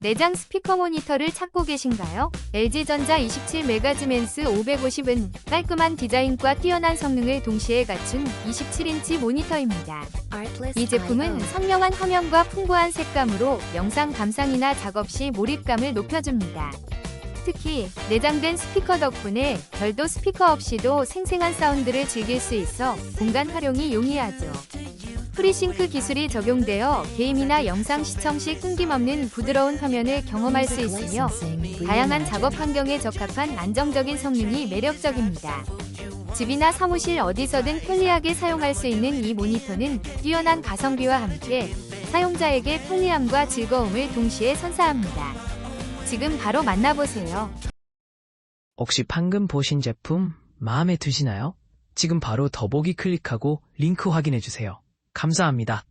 내장 스피커 모니터를 찾고 계신가요? LG전자 27메가즈맨스 550은 깔끔한 디자인과 뛰어난 성능을 동시에 갖춘 27인치 모니터입니다. 이 제품은 선명한 화면과 풍부한 색감으로 영상 감상이나 작업 시 몰입감을 높여줍니다. 특히 내장된 스피커 덕분에 별도 스피커 없이도 생생한 사운드를 즐길 수 있어 공간 활용이 용이하죠. 프리싱크 기술이 적용되어 게임이나 영상 시청 시 끊김없는 부드러운 화면을 경험할 수 있으며 다양한 작업 환경에 적합한 안정적인 성능이 매력적입니다. 집이나 사무실 어디서든 편리하게 사용할 수 있는 이 모니터는 뛰어난 가성비와 함께 사용자에게 편리함과 즐거움을 동시에 선사합니다. 지금 바로 만나보세요. 혹시 방금 보신 제품 마음에 드시나요? 지금 바로 더보기 클릭하고 링크 확인해 주세요. 감사합니다.